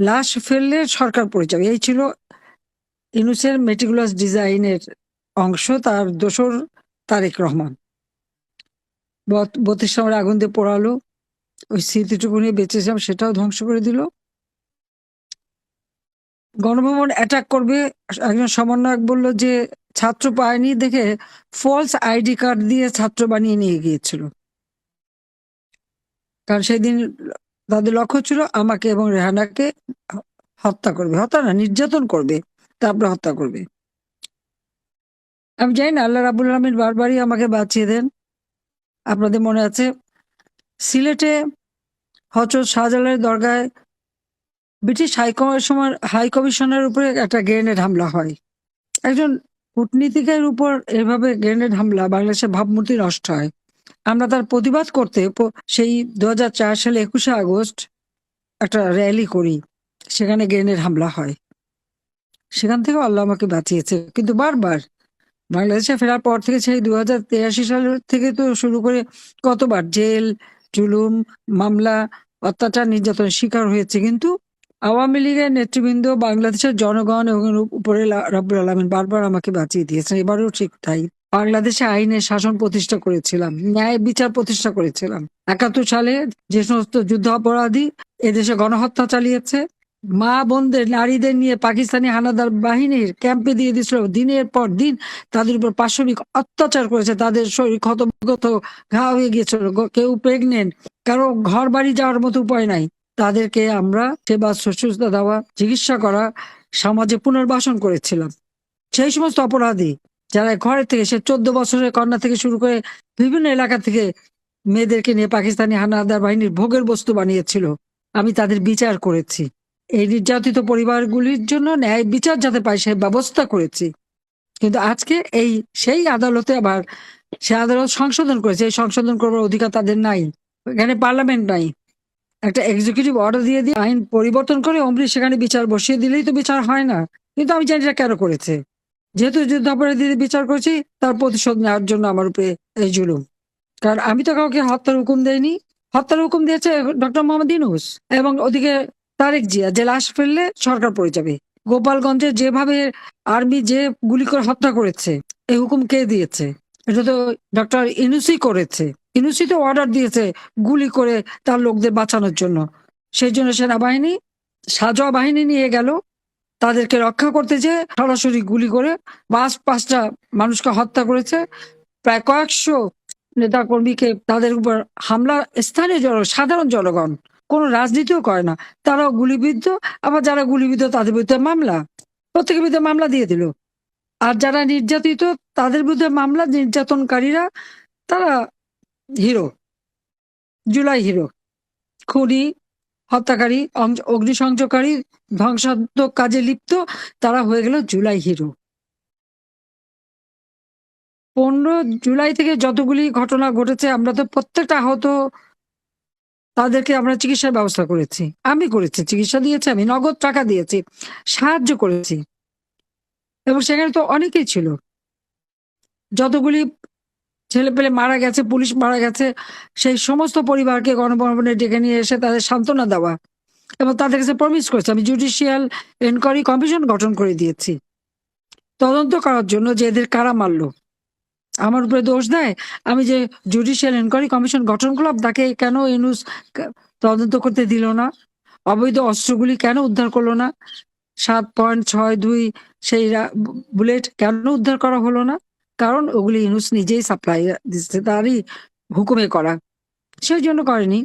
লাশ ফেললে সরকার যাবে। এই ছিল ইনুসের মেটিকুলাস ডিজাইনের অংশ, তার দোসর তারেক রহমান। বত- বত্রিশ নম্বরে আগুন দিয়ে পোড়ালো, ওই স্মৃতিটুকু নিয়ে বেঁচেছিলাম, সেটাও ধ্বংস করে দিল। গণভবন অ্যাটাক করবে, একজন সমন্বয়ক বলল যে ছাত্র পায়নি দেখে ফলস আইডি কার্ড দিয়ে ছাত্র বানিয়ে নিয়ে গিয়েছিল। কারণ সেদিন তাদের লক্ষ্য ছিল আমাকে এবং রেহানাকে হত্যা করবে। হত্যা না, নির্যাতন করবে, তারপরে হত্যা করবে। আমি জানি না, আল্লাহ রাবুল আলমিন বারবারই আমাকে বাঁচিয়ে দেন। আপনাদের মনে আছে, সিলেটে হজরত শাহজালালের দরগায় ব্রিটিশ হাইকমিশনার হাই কমিশনের উপরে একটা গ্রেনেড হামলা হয়। একজন কূটনীতিকের উপর এভাবে গ্রেনেড হামলা বাংলাদেশের ভাবমূর্তি নষ্ট হয়। আমরা তার প্রতিবাদ করতে সেই দু হাজার চার সালে একুশে আগস্ট একটা র্যালি করি। সেখানে গ্রেনেড হামলা হয়। সেখান থেকে আল্লাহ আমাকে বাঁচিয়েছে। কিন্তু বারবার বাংলাদেশে ফেরার পর থেকে সেই দু সাল থেকে তো শুরু করে কতবার জেল, জুলুম, মামলা, অত্যাচার, নির্যাতনের শিকার হয়েছে। কিন্তু আওয়ামী লীগের নেতৃবৃন্দ, বাংলাদেশের জনগণ এবং উপরে রাব্বুল আলমিন বারবার আমাকে বাঁচিয়ে দিয়েছেন। এবারেও ঠিক তাই। বাংলাদেশে আইনের শাসন প্রতিষ্ঠা করেছিলাম, ন্যায় বিচার প্রতিষ্ঠা করেছিলাম। একাত্তর সালে যে সমস্ত যুদ্ধ অপরাধী এদেশে গণহত্যা চালিয়েছে, মা বোনদের, নারীদের নিয়ে পাকিস্তানি হানাদার বাহিনীর ক্যাম্পে দিয়ে দিয়েছিল। দিনের পর দিন তাদের উপর পাশবিক অত্যাচার করেছে। তাদের শরীর ক্ষতবিক্ষত, ঘা হয়ে গিয়েছিল। কেউ প্রেগনেন্ট কারও ঘর বাড়ি যাওয়ার মতো উপায় নাই। তাদেরকে আমরা সেবা শুশ্রূষা দেওয়া, চিকিৎসা করা, সমাজে পুনর্বাসন করেছিলাম। সেই সমস্ত অপরাধী যারা ঘরের থেকে, সে চোদ্দ বছরের কন্যা থেকে শুরু করে বিভিন্ন এলাকা থেকে মেয়েদেরকে নিয়ে পাকিস্তানি হানাদার বাহিনীর ভোগের বস্তু বানিয়েছিল। আমি তাদের বিচার করেছি। এই নির্যাতিত পরিবারগুলির জন্য ন্যায় বিচার যাতে পায়, সে ব্যবস্থা করেছি। কিন্তু আজকে এই সেই আদালতে আবার সে আদালত সংশোধন করেছে। এই সংশোধন করবার অধিকার তাদের নাই। এখানে পার্লামেন্ট নাই। একটা এক্সিকিউটিভ অর্ডার দিয়ে দিয়ে আইন পরিবর্তন করে অমরি সেখানে বিচার বসিয়ে দিলেই তো বিচার হয় না। কিন্তু আমি জানি এটা কেন করেছে। যেহেতু যুদ্ধাপরাধীদের বিচার করেছি, তার প্রতিশোধ নেওয়ার জন্য আমার উপরে এই জুলুম। কারণ আমি তো কাউকে হত্যার হুকুম দেয়নি হত্যার হুকুম দিয়েছে ডক্টর মোহাম্মদ ইউনুস এবং ওদিকে তারেক জিয়া, যে লাশ ফেললে সরকার পড়ে যাবে। গোপালগঞ্জে যেভাবে আর্মি যে গুলি করে হত্যা করেছে, এই হুকুম কে দিয়েছে? এটা তো ডক্টর ইনুসি করেছে। ইনুসি তো অর্ডার দিয়েছে গুলি করে তার লোকদের বাঁচানোর জন্য। সেই জন্য সেনাবাহিনী সাজোয়া বাহিনী নিয়ে গেল। তাদেরকে রক্ষা করতে যে সরাসরি গুলি করে পাঁচ, পাঁচটা মানুষকে হত্যা করেছে। প্রায় কয়েকশো নেতা কর্মীকে তাদের উপর হামলা। স্থানীয় জন, সাধারণ জনগণ, কোনো রাজনীতিও করে না। তারাও গুলিবিদ্ধ, আবার যারা গুলিবিদ্ধ তাদের বিরুদ্ধে মামলা। প্রত্যেকের বিরুদ্ধে মামলা দিয়ে দিল। আর যারা নির্যাতিত, তাদের বিরুদ্ধে মামলা। নির্যাতনকারীরা, তারা হিরো, জুলাই হিরো, খুনি হত্যাকারী অগ্নিসংযোগকারী, ধ্বংসাত্মক কাজে লিপ্ত, তারা হয়ে গেল জুলাই হিরো। পনেরো জুলাই থেকে যতগুলি ঘটনা ঘটেছে, আমরা তো প্রত্যেকটা আহত তাদেরকে আমরা চিকিৎসার ব্যবস্থা করেছি। আমি করেছি, চিকিৎসা দিয়েছি, আমি নগদ টাকা দিয়েছি, সাহায্য করেছি। এবং সেখানে তো অনেকেই ছিল। যতগুলি ছেলে পেলে মারা গেছে, পুলিশ মারা গেছে, সেই সমস্ত পরিবারকে গণভবনে ডেকে নিয়ে এসে তাদের সান্ত্বনা দেওয়া এবং তাদের কাছে প্রমিস করেছে। আমি জুডিশিয়াল এনকোয়ারি কমিশন গঠন করে দিয়েছি। তদন্ত করার জন্য যে এদের কারা মারলো, আমার উপরে দোষ দেয়? আমি যে জুডিশিয়াল এনকোয়ারি কমিশন গঠন করলাম, তাকে কেন ইউনুস তদন্ত করতে দিল না? অবৈধ অস্ত্রগুলি কেন উদ্ধার করল না? সাত পয়েন্ট ছয় দুই সেই বুলেট কেন উদ্ধার করা হলো না? কারণ ওগুলি ইউনুস নিজেই সাপ্লাই দিচ্ছে তারই হুকুমে করা। সেই জন্য করেনি।